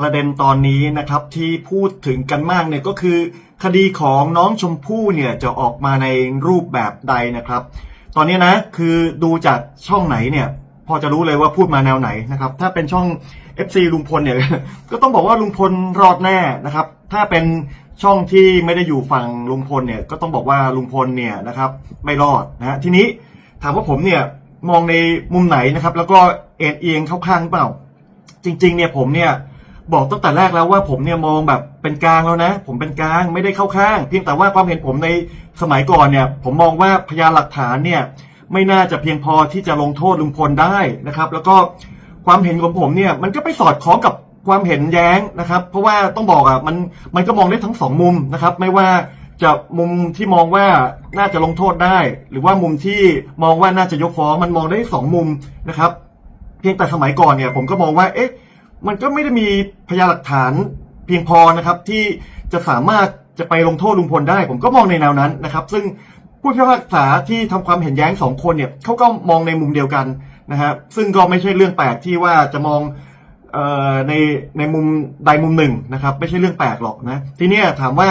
ประเด็นตอนนี้นะครับที่พูดถึงกันมากเนี่ยก็คือ คดีของน้องชมพู่เนี่ยจะออกมาในรูปแบบใดนะครับ ตอนนี้นะคือดูจากช่องไหนเนี่ยพอจะรู้เลยว่าพูดมาแนวไหนนะครับ ถ้าเป็นช่อง FC ลุงพลเนี่ย ก็ต้องบอกว่าลุงพลรอดแน่นะครับ ถ้าเป็นช่องที่ไม่ได้อยู่ฝั่งลุงพลเนี่ย ก็ต้องบอกว่าลุงพลเนี่ยนะครับ ไม่รอดนะฮะทีนี้ถามว่าผมเนี่ยมองในมุมไหนนะครับ แล้วก็เอ็นเอียงเข้าข้างเปล่า จริง ๆ เนี่ยผมเนี่ย บอกตั้งแต่แรกแล้วว่าผมเนี่ยมองแบบเป็นกลางแล้วนะ ผมเป็นกลางไม่ได้เข้าข้าง เพียงแต่ว่าความเห็นผมในสมัยก่อนเนี่ย ผมมองว่าพยานหลักฐานเนี่ย ไม่น่าจะเพียงพอที่จะลงโทษลุงพลได้นะครับ แล้วก็ความเห็นของผมเนี่ย มันก็ไปสอดคล้องกับความเห็นแย้งนะครับ เพราะว่าต้องบอกอะมันมันก็มองได้ทั้งสองมุมนะครับ ไม่ว่าจะมุมที่มองว่าน่าจะลงโทษได้ หรือว่ามุมที่มองว่าน่าจะยกฟ้องมันมองได้สองมุมนะครับ เพียงแต่สมัยก่อนเนี่ย ผมก็มองว่าเอ๊ะ มันก็ไม่ได้มีพยานหลักฐานเพียงพอนะครับ ที่จะสามารถจะไปลงโทษลุงพลได้ ผมก็มองในแนวนั้นนะครับ ซึ่งผู้พิพากษาที่ทำความเห็นแย้งสองคนเนี่ยเขาก็มองในมุมเดียวกันนะฮะซึ่งก็ไม่ใช่เรื่องแปลกที่ว่าจะมองเอ่อในในมุมใดมุมหนึ่งนะครับ ไม่ใช่เรื่องแปลกหรอกนะทีเนี้ยถามว่า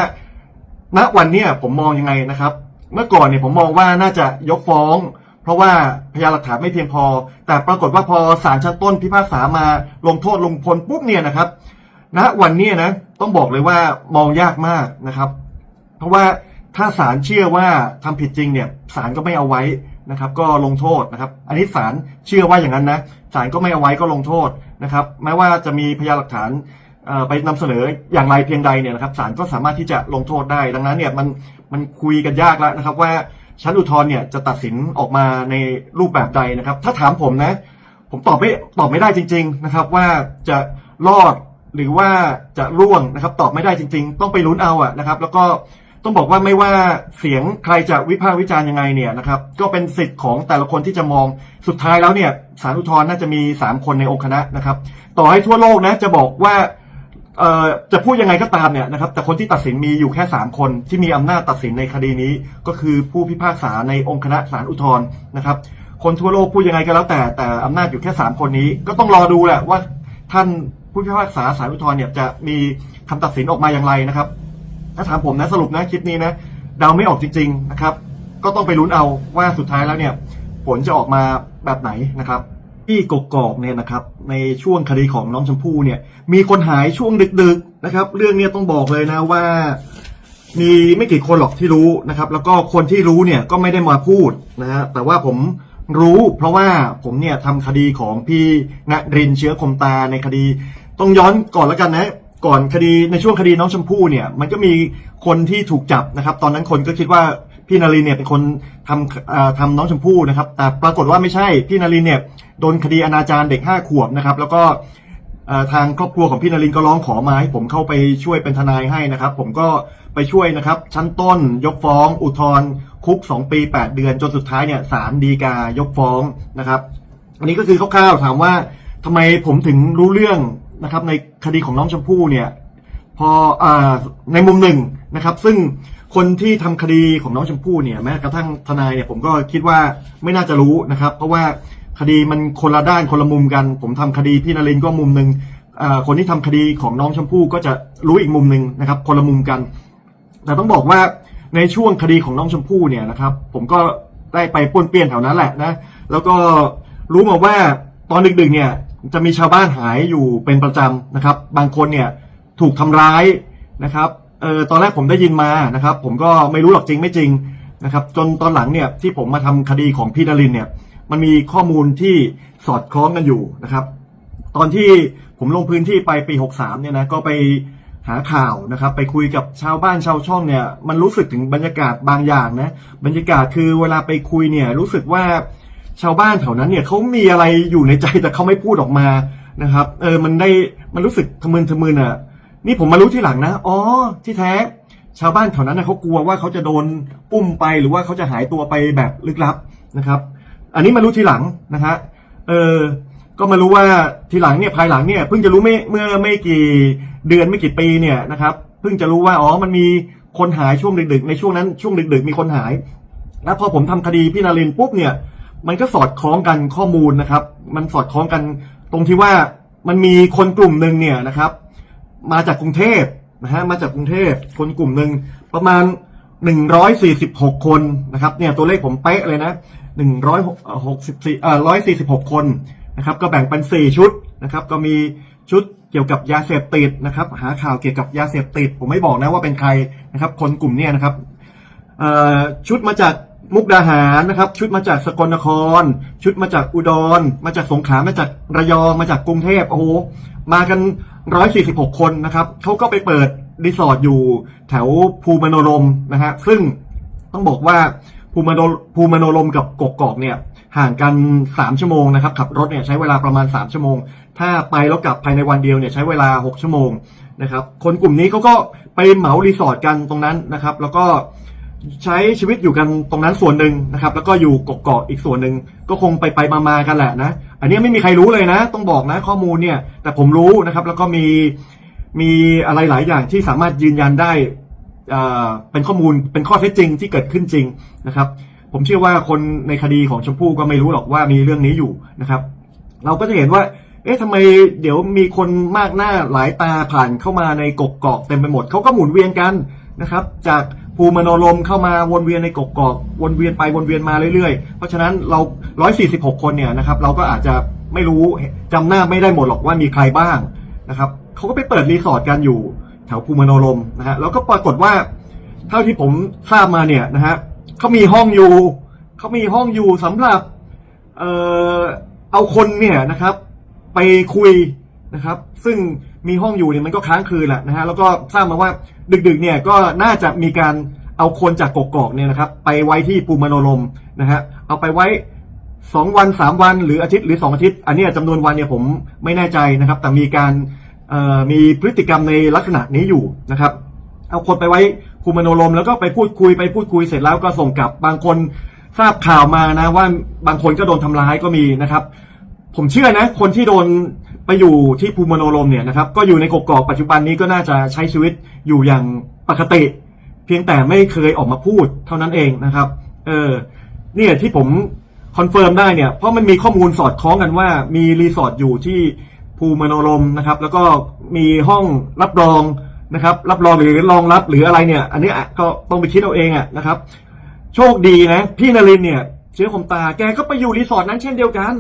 ณวันเนี้ยผมมองยังไงนะครับ เมื่อก่อนเนี่ยผมมองว่าน่าจะยกฟ้อง เพราะว่าพยานหลักฐานไม่เพียงพอ แต่ปรากฏว่าพอศาลชั้นต้นพิพากษามาลงโทษลุงพลปุ๊บเนี่ยนะครับณวันนี้นะต้องบอกเลยว่ามองยากมากนะครับ เพราะว่าถ้าศาลเชื่อว่าทำผิดจริงเนี่ยศาลก็ไม่เอาไว้นะครับ ก็ลงโทษนะครับ อันนี้ศาลเชื่อว่าอย่างนั้นนะศาลก็ไม่เอาไว้ก็ลงโทษนะครับ แม้ว่าจะมีพยานหลักฐานไปนำเสนออย่างไรเพียงใดเนี่ยนะครับศาลก็สามารถที่จะลงโทษได้ ดังนั้นเนี่ยมันมันคุยกันยากแล้วนะครับว่า ชั้นอุทธรณ์เนี่ยจะตัดสินออกมาในรูปแบบใดนะครับ ถ้าถามผมนะ ผมตอบไม่ตอบไม่ได้จริง ๆนะครับ ว่าจะรอดหรือว่าจะร่วงนะครับ ตอบไม่ได้จริง ๆ ต้องไปลุ้นเอาอะนะครับ แล้วก็ต้องบอกว่าไม่ว่าเสียงใครจะวิพากษ์วิจารณ์ยังไงเนี่ยนะครับ ก็เป็นสิทธิ์ของแต่ละคนที่จะมองสุดท้ายแล้วเนี่ยศาลอุทธรณ์น่าจะมีสามคนในองค์คณะนะครับ ต่อให้ทั่วโลกนะจะบอกว่า เอ่อจะพูดยังไงก็ตามเนี่ยนะครับแต่คนที่ตัดสินมีอยู่แค่ 3 คนที่มีอำนาจตัดสินในคดีนี้ ก็คือผู้พิพากษาในองค์คณะศาลอุทธรณ์นะครับ คนทั่วโลกพูดยังไงก็แล้วแต่แต่อำนาจอยู่แค่ 3 คนนี้ ก็ต้องรอดูแหละว่าท่านผู้พิพากษาศาลอุทธรณ์เนี่ยจะมีคำตัดสินออกมาอย่างไรนะครับ ถ้าถามผมนะสรุปนะคลิปนี้นะเดาไม่ออกจริง ๆนะครับ ก็ต้องไปลุ้นเอาว่าสุดท้ายแล้วเนี่ย ผลจะออกมาแบบไหนนะครับ ที่กกอกเนี่ยนะครับในช่วงคดีของน้องชมพู่เนี่ย มีคนหายช่วงดึกๆนะครับ เรื่องเนี้ยต้องบอกเลยนะว่า มีไม่กี่คนหรอกที่รู้นะครับ แล้วก็คนที่รู้เนี่ยก็ไม่ได้มาพูดนะฮะแต่ว่าผมรู้เพราะว่าผมเนี่ยทำคดีของพี่ณรินเชื้อคมตาในคดี ต้องย้อนก่อนแล้วกันนะ ก่อนคดีในช่วงคดีน้องชมพู่เนี่ย มันก็มีคนที่ถูกจับนะครับ ตอนนั้นคนก็คิดว่า พี่นารินเนี่ยเป็นคนทำทำน้องชมพู่นะครับ แต่ปรากฏว่าไม่ใช่พี่นารินเนี่ยโดนคดีอนาจารเด็กห้าขวบนะครับ แล้วก็ทางครอบครัวของพี่นารินก็ร้องขอมาให้ผมเข้าไปช่วยเป็นทนายให้นะครับ ผมก็ไปช่วยนะครับ ชั้นต้น ยกฟ้อง อุทธรณ์คุก 2 ปี 8 เดือน จนสุดท้ายเนี่ยศาลฎีกายกฟ้องนะครับ อันนี้ก็คือคร่าวๆถามว่าทำไมผมถึงรู้เรื่องนะครับในคดีของน้องชมพู่เนี่ยพออในมุมหนึ่งนะครับ ซึ่ง คนที่ทำคดีของน้องชมพู่เนี่ยแม้กระทั่งทนายเนี่ยผมก็คิดว่าไม่น่าจะรู้นะครับ เพราะว่าคดีมันคนละด้านคนละมุมกัน ผมทำคดีพี่นรินก็มุมหนึ่งคนที่ทำคดีของน้องชมพู่ก็จะรู้อีกมุมหนึ่งนะครับ คนละมุมกัน แต่ต้องบอกว่าในช่วงคดีของน้องชมพู่เนี่ยนะครับ ผมก็ได้ไปป้วนเปี้ยนแถวนั้นแหละนะแล้วก็รู้มาว่าตอนดึกๆเนี่ยจะมีชาวบ้านหายอยู่เป็นประจำนะครับ บางคนเนี่ยถูกทำร้ายนะครับ เออตอนแรกผมได้ยินมานะครับ ผมก็ไม่รู้หรอกจริงไม่จริงนะครับ จนตอนหลังเนี่ยที่ผมมาทำคดีของพี่นรินเนี่ย มันมีข้อมูลที่สอดคล้องกันอยู่นะครับ ตอนที่ผมลงพื้นที่ไปปี63เนี่ยนะก็ไปหาข่าวนะครับ ไปคุยกับชาวบ้านชาวช่องเนี่ย มันรู้สึกถึงบรรยากาศบางอย่างนะบรรยากาศคือเวลาไปคุยเนี่ย รู้สึกว่าชาวบ้านแถวนั้นเนี่ยเขามีอะไรอยู่ในใจแต่เขาไม่พูดออกมานะครับ เออมันได้มันรู้สึกทะมึนทะมึนอะ นี่ผมมารู้ที่หลังนะ อ๋อ ที่แท้ ชาวบ้านแถวนั้นนะเขากลัวว่าเขาจะโดนปุ้มไปหรือว่าเขาจะหายตัวไปแบบลึกลับนะครับ อันนี้มารู้ทีหลังนะฮะ เออ ก็มารู้ว่าทีหลังเนี่ยภายหลังเนี่ยเพิ่งจะรู้ไม่เมื่อไม่กี่เดือนไม่กี่ปีเนี่ยนะครับเพิ่งจะรู้ว่าอ๋อมันมีคนหายช่วงดึกๆ ในช่วงนั้นช่วงดึก ๆ มีคนหาย แล้วพอผมทำคดีพี่นารินปุ๊บเนี่ย มันก็สอดคล้องกันข้อมูลนะครับ มันสอดคล้องกันตรงที่ว่ามันมีคนกลุ่มหนึ่งเนี่ยนะครับ มาจากกรุงเทพนะฮะมาจากกรุงเทพคนกลุ่มหนึ่งประมาณ 146 คนนะครับเนี่ยตัวเลขผมเป๊ะเลยนะ164เอ่อ146 คนนะครับก็แบ่งเป็น 4 ชุดนะครับก็มีชุดเกี่ยวกับยาเสพติดนะครับหาข่าวเกี่ยวกับยาเสพติด ผมไม่บอกนะว่าเป็นใครนะครับคนกลุ่มเนี้นะครับชุดมาจากมุกดาหารนะครับ ชุดมาจากสกลนคร ชุดมาจากอุดร มาจากสงขลามาจากระยองมาจากกรุงเทพโอ้โห มากัน 146 คนนะครับเขาก็ไปเปิดรีสอร์ทอยู่แถวภูมโนรมนะฮะซึ่งต้องบอกว่าภูมโนภูมโนรมกับกกอกเนี่ยห่างกัน 3 ชั่วโมงนะครับขับรถเนี่ยใช้เวลาประมาณ 3 ชั่วโมง ถ้าไปแล้วกลับภายในวันเดียวเนี่ยใช้เวลา 6 ชั่วโมงนะครับคนกลุ่มนี้เขาก็ไปเหมารีสอร์ทกันตรงนั้นนะครับ แล้วก็ ใช้ชีวิตอยู่กันตรงนั้นส่วนหนึ่งนะครับ แล้วก็อยู่กกอกอีกส่วนหนึ่งก็คงไปไปมามากันแหละนะ อันนี้ไม่มีใครรู้เลยนะ ต้องบอกนะข้อมูลเนี่ย แต่ผมรู้นะครับ แล้วก็มีมีอะไรหลายอย่างที่สามารถยืนยันได้อ่าเป็นข้อมูลเป็นข้อเท็จจริงที่เกิดขึ้นจริงนะครับ ผมเชื่อว่าคนในคดีของชมพู่ก็ไม่รู้หรอกว่ามีเรื่องนี้อยู่นะครับ เราก็จะเห็นว่า เอ๊ะทำไมเดี๋ยวมีคนมากหน้าหลายตาผ่านเข้ามาในกกกอกเต็มไปหมดเขาก็หมุนเวียนกัน นะครับ จากภูมิมโนลมเข้ามาวนเวียนในกกกอกวนเวียนไปวนเวียนมาเรื่อยๆ เพราะฉะนั้นเรา 146 คนเนี่ยนะครับ เราก็อาจจะไม่รู้จำหน้าไม่ได้หมดหรอกว่ามีใครบ้างนะครับเขาก็ไปเปิดรีสอร์ทกันอยู่แถวภูมิมโนลมนะฮะแล้วก็ปรากฏว่า เท่าที่ผมทราบมาเนี่ยนะฮะเขามีห้องอยู่เขามีห้องอยู่สำหรับเอ่อเอาคนเนี่ยนะครับ ไปคุยนะครับ ซึ่ง มีห้องอยู่เนี่ยมันก็ค้างคืนแหละนะฮะแล้วก็ทราบมาว่าดึกๆเนี่ยก็น่าจะมีการเอาคนจากกกอกเนี่ยนะครับ ไปไว้ที่ปูมโนลมนะฮะเอาไปไว้สองวันสามวันหรืออาทิตย์หรือสองอาทิตย์ อันนี้จำนวนวันเนี่ยผมไม่แน่ใจนะครับ แต่มีการมีพฤติกรรมในลักษณะนี้อยู่นะครับ เอาคนไปไว้ภูมิมโนลมแล้วก็ไปพูดคุยไปพูดคุยเสร็จแล้วก็ส่งกลับบางคนทราบข่าวมานะว่าบางคนก็โดนทำร้ายก็มีนะครับ ผมเชื่อนะ คนที่โดน ไปอยู่ที่ภูมิมโนลมเนี่ยนะครับก็อยู่ในกกอกปัจจุบันนี้ก็น่าจะใช้ชีวิตอยู่อย่างปกติ เพียงแต่ไม่เคยออกมาพูดเท่านั้นเองนะครับเออเนี่ยที่ผมคอนเฟิร์มได้เนี่ยเพราะมันมีข้อมูลสอดคล้องกันว่ามีรีสอร์ทอยู่ที่ภูมิมโนลมนะครับ แล้วก็มีห้องรับรองนะครับรับรองหรือรองรับหรืออะไรเนี่ย อันนี้ก็ต้องไปคิดเอาเองอะนะครับ โชคดีนะพี่นรินเนี่ยเชื้อคมตาแกก็ไปอยู่รีสอร์ทนั้นเช่นเดียวกัน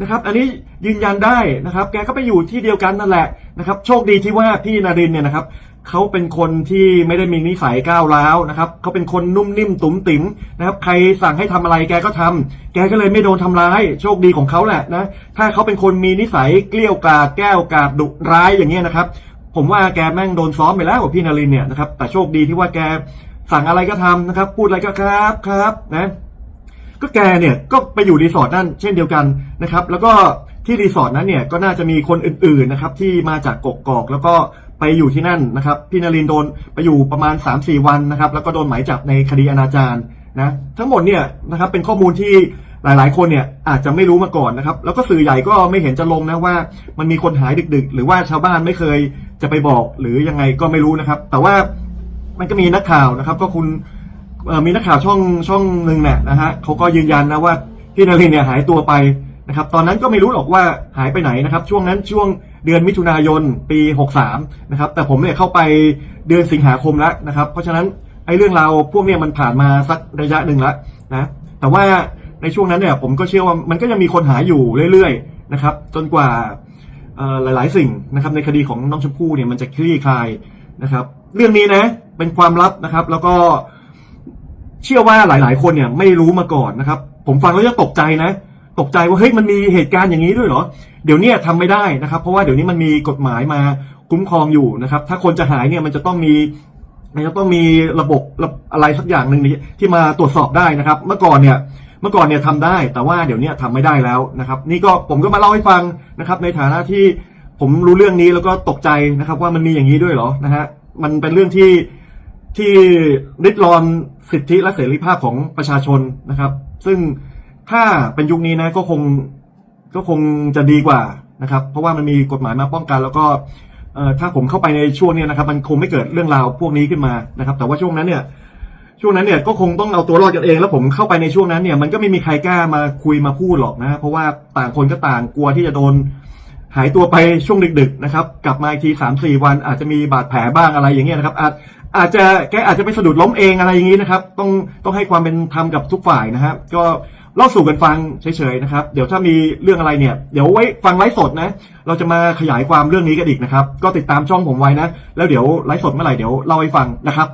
นะครับอันนี้ยืนยันได้นะครับ แกก็ไปอยู่ที่เดียวกันนั่นแหละนะครับ โชคดีที่ว่าพี่นารินเนี่ยนะครับเขาเป็นคนที่ไม่ได้มีนิสัยก้าวร้าวนะครับเขาเป็นคนนุ่มนิ่มตุ๋มติ๋มนะครับ ใครสั่งให้ทำอะไรแกก็ทำแกก็เลยไม่โดนทำร้าย โชคดีของเขาแหละนะ ถ้าเขาเป็นคนมีนิสัยเกลี้ยวกราดแก้วกาดดุร้ายอย่างเงี้ยนะครับ ผมว่าแกแม่งโดนซ้อมไปแล้วกับพี่นารินเนี่ยนะครับ แต่โชคดีที่ว่าแกสั่งอะไรก็ทำนะครับ พูดอะไรก็ครับครับนะ ก็แกเนี่ยก็ไปอยู่รีสอร์ทนั่นเช่นเดียวกันนะครับ แล้วก็ที่รีสอร์ทนั้นเนี่ยก็น่าจะมีคนอื่นๆนะครับที่มาจากกกอกแล้วก็ไปอยู่ที่นั่นนะครับพี่นรินโดนไปอยู่ประมาณ 3-4 วันนะครับ แล้วก็โดนหมายจับในคดีอนาจารนะทั้งหมดเนี่ยนะครับเป็นข้อมูลที่หลาย ๆ คนเนี่ยอาจจะไม่รู้มาก่อนนะครับ แล้วก็สื่อใหญ่ก็ไม่เห็นจะลงนะว่า มันมีคนหายดึก ๆ หรือว่าชาวบ้านไม่เคยจะไปบอกหรือยังไงก็ไม่รู้นะครับ แต่ว่ามันก็มีนักข่าวนะครับ ก็คุณ มีนักข่าวช่องช่องหนึ่งเนี่ยนะฮะเขาก็ยืนยันนะว่าพี่นารินเนี่ยหายตัวไปนะครับ ตอนนั้นก็ไม่รู้หรอกว่าหายไปไหนนะครับ ช่วงนั้นช่วงเดือนมิถุนายนปี 63 นะครับ แต่ผมเนี่ยเข้าไปเดือนสิงหาคมแล้วนะครับ เพราะฉะนั้นไอ้เรื่องราวพวกเนี้ยมันผ่านมาสักระยะหนึ่งแล้วนะ แต่ว่าในช่วงนั้นเนี่ยผมก็เชื่อว่ามันก็ยังมีคนหายอยู่เรื่อยๆนะครับ จนกว่าหลายๆ สิ่งนะครับในคดีของน้องชมพู่เนี่ยมันจะคลี่คลายนะครับ เรื่องนี้นะเป็นความลับนะครับ แล้วก็ เชื่อว่าหลาย ๆ คนเนี่ยไม่รู้มาก่อนนะครับ ผมฟังแล้วยังตกใจนะ ตกใจว่าเฮ้ยมันมีเหตุการณ์อย่างนี้ด้วยเหรอ เดี๋ยวนี้ทำไม่ได้นะครับ เพราะว่าเดี๋ยวนี้มันมีกฎหมายมาคุ้มครองอยู่นะครับ ถ้าคนจะหายเนี่ยมันจะต้องมีมันจะต้องมีระบบอะไรสักอย่างหนึ่งที่มาตรวจสอบได้นะครับ เมื่อก่อนเนี่ยเมื่อก่อนเนี่ยทำได้ แต่ว่าเดี๋ยวนี้ทำไม่ได้แล้วนะครับ นี่ก็ผมก็มาเล่าให้ฟังนะครับ ในฐานะที่ผมรู้เรื่องนี้แล้วก็ตกใจนะครับ ว่ามันมีอย่างนี้ด้วยเหรอนะฮะมันเป็นเรื่องที่ ที่ริดรอนสิทธิและเสรีภาพของประชาชนนะครับ ซึ่งถ้าเป็นยุคนี้นะก็คงก็คงจะดีกว่านะครับ เพราะว่ามันมีกฎหมายมาป้องกัน แล้วก็ถ้าผมเข้าไปในช่วงนี้นะครับ มันคงไม่เกิดเรื่องราวพวกนี้ขึ้นมานะครับ แต่ว่าช่วงนั้นเนี่ยช่วงนั้นเนี่ยก็คงต้องเอาตัวรอดกันเอง แล้วผมเข้าไปในช่วงนั้นเนี่ยมันก็ไม่มีใครกล้ามาคุยมาพูดหรอกนะ เพราะว่าต่างคนก็ต่างกลัวที่จะโดน หายตัวไปช่วงดึกๆนะครับ กลับมาอีกทีสามสี่วัน อาจจะมีบาดแผลบ้างอะไรอย่างเงี้ยนะครับ อาจอาจจะแกอาจจะไปสะดุดล้มเองอะไรอย่างงี้นะครับ ต้องต้องให้ความเป็นธรรมกับทุกฝ่ายนะฮะก็เล่าสู่กันฟังเฉยๆนะครับ เดี๋ยวถ้ามีเรื่องอะไรเนี่ย เดี๋ยวไว้ฟังไลฟ์สดนะ เราจะมาขยายความเรื่องนี้กันอีกนะครับ ก็ติดตามช่องผมไว้นะ แล้วเดี๋ยวไลฟ์สดเมื่อไหร่เดี๋ยวเล่าให้ฟังนะครับ